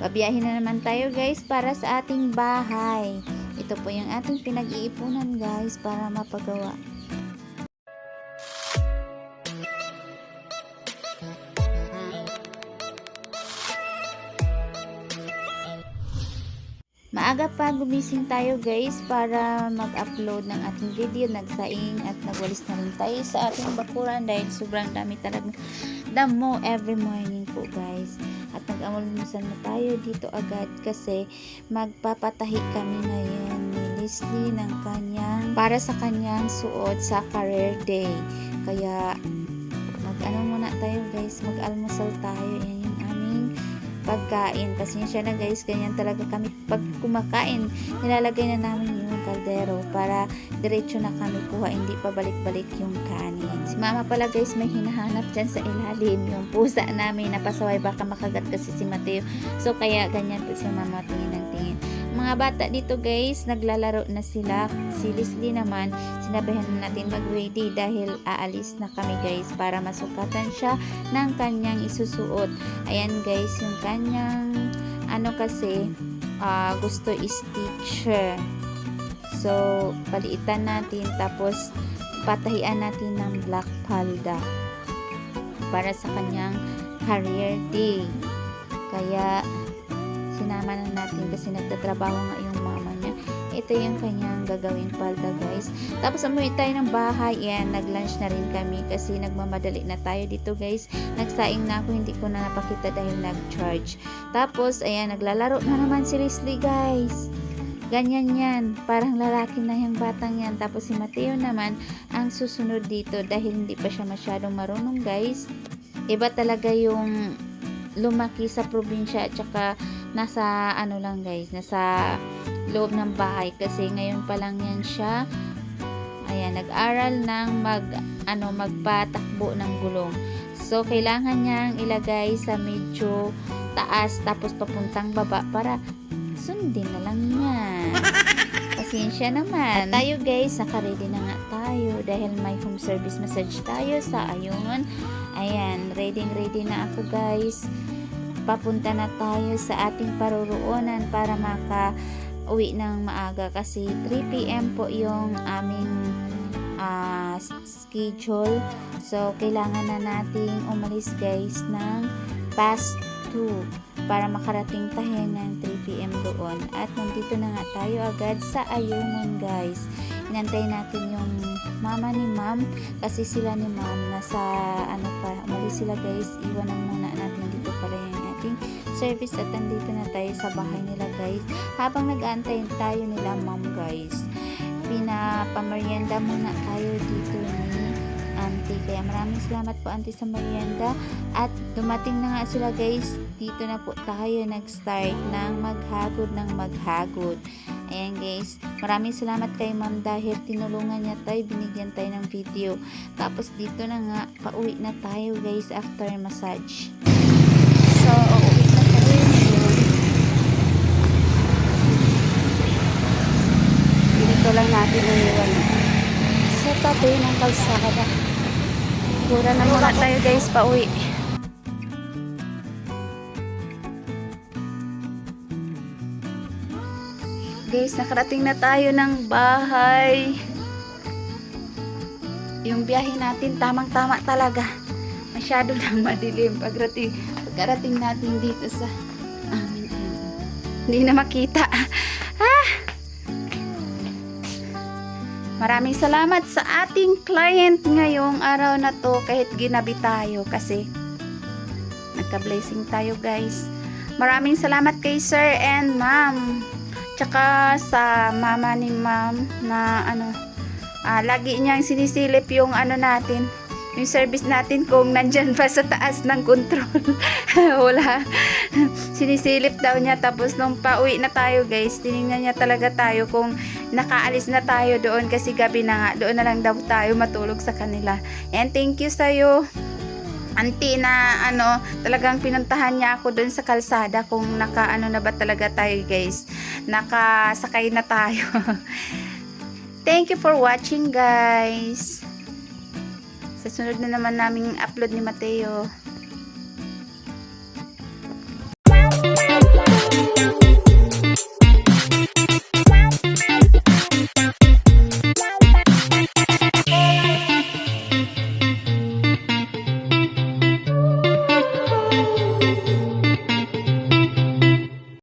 Babiyahin na naman tayo guys para sa ating bahay. Ito po yung ating pinag-iipunan guys para mapagawa. Maaga pa gumising tayo guys para mag-upload ng ating video. Nagsaing at nagwalis na rin tayo sa ating bakuran dahil sobrang dami talagang damo every morning po guys. At nag-amulmusan na tayo dito agad kasi magpapatahi kami ngayon ni Leslie ng kanyang para sa kanyang suot sa career day. Kaya mag-ano muna tayo guys, mag-almusal tayo. Yan pagkain. Pasensya na guys, ganyan talaga kami pag kumakain. Nilalagay na namin yung kaldero para diretso na kami kuha, hindi pa balik-balik yung kanin. Si mama pala guys, may hinahanap dyan sa ilalim. Yung pusa namin na baka makagat kasi si Mateo. So kaya ganyan po si mama tingin ng tingin. Mga bata dito guys, naglalaro na sila. Si Leslie naman, sinabihan na natin mag-ready dahil aalis na kami guys para masukatan siya ng kanyang isusuot. Ayan guys, yung kanyang ano kasi ah, gusto stitch. So, paliitan natin tapos patahian natin ng black palda para sa kanyang career day. Kaya sinama na natin kasi nagtatrabaho nga yung mama niya. Ito yung kanyang gagawing palda guys. Tapos umuwi tayo ng bahay. Yan, nag-lunch na rin kami kasi nagmamadali na tayo dito guys. Nagsaing na ako, hindi ko na napakita dahil nag-charge. Tapos, ayan, naglalaro na naman si Leslie guys. Ganyan yan. Parang lalaki na yung batang yan. Tapos si Mateo naman ang susunod dito dahil hindi pa siya masyadong marunong guys. Iba talaga yung lumaki sa probinsya at saka nasa ano lang guys, nasa loob ng bahay kasi ngayon pa lang yan siya ayan, nag-aral ng mag ano, magpatakbo ng gulong. So, kailangan niyang ilagay sa medyo taas tapos papuntang baba para sundin na lang niya. Pasensya naman. At tayo guys, nakaready na nga tayo dahil may home service massage tayo sa Ayun. Ayan, ready ready na ako guys. Papunta na tayo sa ating paruroonan para maka uwi ng maaga kasi 3pm po yung aming ah, schedule. So, kailangan na nating umalis guys ng past 2 para makarating tayo ng 3pm doon. At nandito na nga tayo agad sa Ayungon guys. Inantay natin yung mama ni ma'am kasi sila ni ma'am nasa ano pa, umalis sila guys. Iwanan muna natin dito pala yung ating service at nandito na tayo sa bahay nila guys. Habang nag-aantay tayo nila ma'am guys, pinapamerienda muna tayo dito. Kaya maraming salamat po auntie sa merienda. At dumating na nga sila guys. Dito na po tayo nag-start ng maghagod ng maghagod. Ayan guys. Maraming salamat kay ma'am dahil tinulungan niya tayo. Binigyan tayo ng video. Tapos dito na nga. Pauwi na tayo guys after massage. So, uuwi na tayo. Dito lang natin iwan. Sa tabi ng kalsada. Pura na muna tayo guys, pauwi. Guys, nakarating na tayo ng bahay. Yung biyahe natin, tamang-tama talaga. Masyado lang madilim. Pagrating, pagkarating natin dito sa amin. Hindi na makita. Ah! Maraming salamat sa ating client ngayong araw na to kahit ginabi tayo kasi nagka-blessing tayo guys. Maraming salamat kay sir and ma'am. Tsaka sa mama ni ma'am na ano, ah, lagi niyang sinisilip yung ano natin, yung service natin kung nandyan pa sa taas ng control. Wala. Sinisilip daw niya tapos nung pauwi na tayo guys, tiningnan niya talaga tayo kung nakaalis na tayo doon kasi gabi na nga, doon na lang daw tayo matulog sa kanila. And thank you sa'yo auntie na ano, talagang pinuntahan niya ako doon sa kalsada kung naka ano na ba talaga tayo guys. Nakasakay na tayo. Thank you for watching guys. Sa sunod na naman naming upload ni Mateo.